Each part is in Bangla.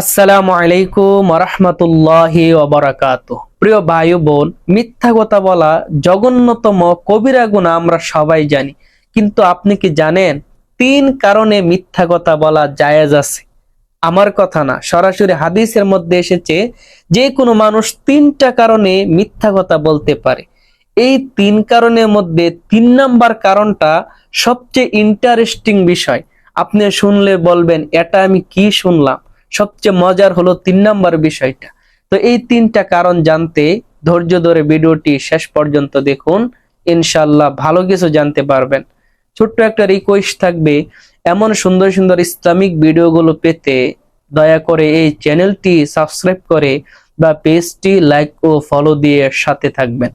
আসসালামু আলাইকুম রহমতুল্লাহি ওবরাকাত প্রিয় ভাই বোন, মিথ্যা কথা বলা জঘন্যতম কবিরা গুণা আমরা সবাই জানি। কিন্তু আপনি কি জানেন, তিন কারণে মিথ্যা কথা বলা জায়েজ আছে? আমার কথা না, সরাসরি হাদিসের মধ্যে এসেছে, যে কোনো মানুষ তিনটা কারণে মিথ্যা কথা বলতে পারে। এই তিন কারণের মধ্যে তিন নাম্বার কারণটা সবচেয়ে ইন্টারেস্টিং বিষয়। আপনি শুনলে বলবেন, এটা আমি কি শুনলাম? সবচেয়ে মজার হলো তিন নাম্বার বিষয়টা। তো এই তিনটা কারণ জানতে, ধৈর্য ধরে ভিডিওটি শেষ পর্যন্ত দেখুন ইনশাল্লাহ ভালো কিছু জানতে পারবেন। ছোট্ট একটা রিকোয়েস্ট থাকবে, এমন সুন্দর সুন্দর ইসলামিক ভিডিওগুলো পেতে দয়া করে এই চ্যানেলটি সাবস্ক্রাইব করে বা পেজটি লাইক ও ফলো দিয়ে সাথে থাকবেন।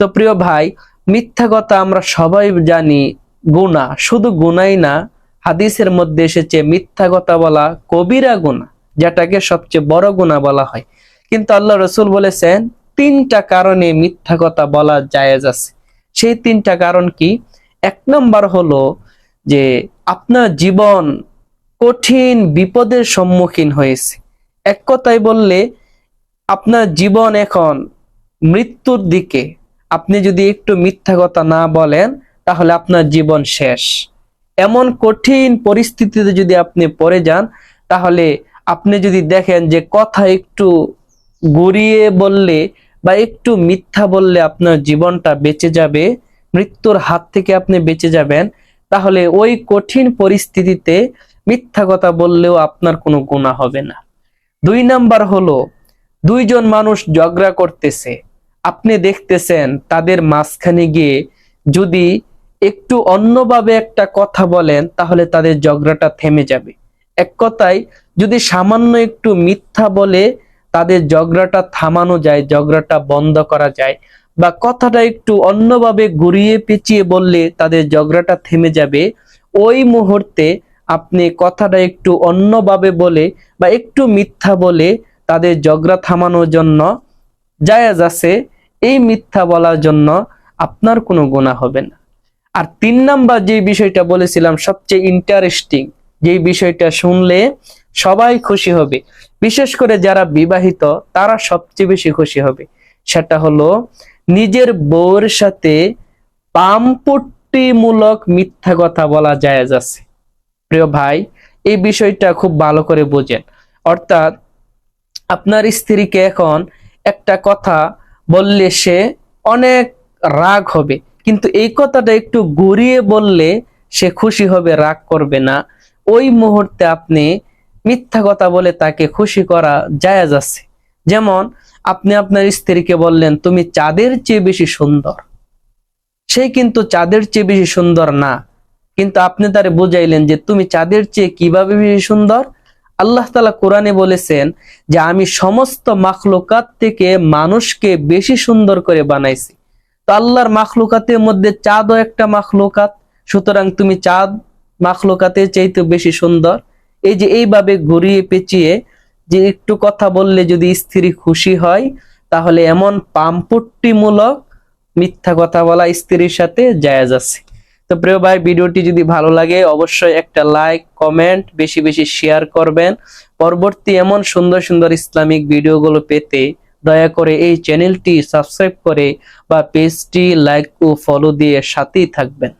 তো প্রিয় ভাই, মিথ্যা কথা আমরা সবাই জানি গুণা শুধু গুনাই না, হাদিসের মধ্যে এসেছে, মিথ্যা কথা বলা কবিরা গুণা যেটাকে সবচেয়ে বড় গুণা বলা হয়। কিন্তু আল্লাহ রসুল বলেছেন, তিনটা কারণে মিথ্যা কথা বলা জায়েজ আছে। সেই তিনটা কারণ কি? এক নম্বর হলো যে আপনার জীবন কঠিন বিপদের সম্মুখীন হয়েছে। এক কথায় বললে, আপনার জীবন এখন মৃত্যুর দিকে। আপনি যদি একটু মিথ্যা কথা না বলেন, তাহলে আপনার জীবন শেষ। এমন কঠিন পরিস্থিতিতে যদি আপনি পড়ে যান, তাহলে আপনি যদি দেখেন যে কথা একটু গড়িয়ে বললে বা একটু মিথ্যা বললে আপনার জীবনটা বেঁচে যাবে, মৃত্যুর হাত থেকে আপনি বেঁচে যাবেন, তাহলে ওই কঠিন পরিস্থিতিতে মিথ্যা কথা বললেও আপনার কোনো গুণা হবে না। দুই নাম্বার হলো, দুইজন মানুষ ঝগড়া করতেছে। আপনি দেখতেছেন তাদের মাঝখানে গিয়ে যদি একটু অন্যভাবে একটা কথা বলেন, তাহলে তাদের ঝগড়াটা থেমে যাবে। এক কথায় যদি সামান্য একটু মিথ্যা বলে তাদের ঝগড়াটা থামানো যায়, ঝগড়াটা বন্ধ করা যায় বা কথাটা একটু অন্যভাবে ঘুরিয়ে পেঁচিয়ে বললে তাদের ঝগড়াটা থেমে যাবে, ওই মুহূর্তে আপনি কথাটা একটু অন্যভাবে বলে বা একটু মিথ্যা বলে তাদের ঝগড়া থামানোর জন্য জায়েজ আছে। এই মিথ্যা বলার জন্য আপনার কোনো গুণা হবে না। আর তিন নাম্বার যে বিষয়টা বলেছিলাম, সবচেয়ে ইন্টারেস্টিং যে বিষয়টা শুনলে সবাই খুশি হবে। বিশেষ করে যারা বিবাহিত, তারা সবচেয়ে বেশি খুশি হবে। সেটা হলো, নিজের বউর সাথে পামপট্টিমূলক মিথ্যা কথা বলা জায়েজ আছে। প্রিয় ভাই, এই বিষয়টা খুব ভালো করে বোঝেন। অর্থাৎ, আপনার স্ত্রীকে এখন একটা কথা বললে সে অনেক রাগ হবে। কিন্তু এই কথাটা একটু ঘুরিয়ে বললে সে খুশি হবে, রাগ করবে না। ওই মুহূর্তে আপনি মিথ্যা কথা বলে তাকে খুশি করা জায়েজ আছে। যেমন, আপনি আপনার স্ত্রীকে বললেন, তুমি চাঁদের চেয়ে বেশি সুন্দর। সে কিন্তু চাঁদের চেয়ে বেশি সুন্দর না। কিন্তু আপনি তারে বুঝাইলেন যে, তুমি চাঁদের চেয়ে কীভাবে বেশি সুন্দর? আল্লাহ তালা কোরআনে বলেছেন যে, আমি সমস্ত মাখলুকাত থেকে মানুষকে বেশি সুন্দর করে বানাইছি। তো আল্লাহর মাখলুকাতের মধ্যে চাঁদও একটা মাখলুকাত। সুতরাং তুমি চাঁদ মাখলুকাতের চাইতে বেশি সুন্দর। এই যে এইভাবে ঘুরিয়ে পেঁচিয়ে যে একটু কথা বললে যদি স্ত্রী খুশি হয়, তাহলে এমন পাম্পট্টিমূলক মিথ্যা কথা বলা স্ত্রীর সাথে জায়াজ আছে। তো প্রিয় ভাই, ভিডিওটি যদি ভালো লাগে, অবশ্যই একটা লাইক কমেন্ট বেশি বেশি শেয়ার করবেন। পরবর্তী এমন সুন্দর সুন্দর ইসলামিক ভিডিওগুলো পেতে দয়া করে এই চ্যানেলটি সাবস্ক্রাইব করে বা পেজটি লাইক ও ফলো দিয়ে সাথেই থাকবেন।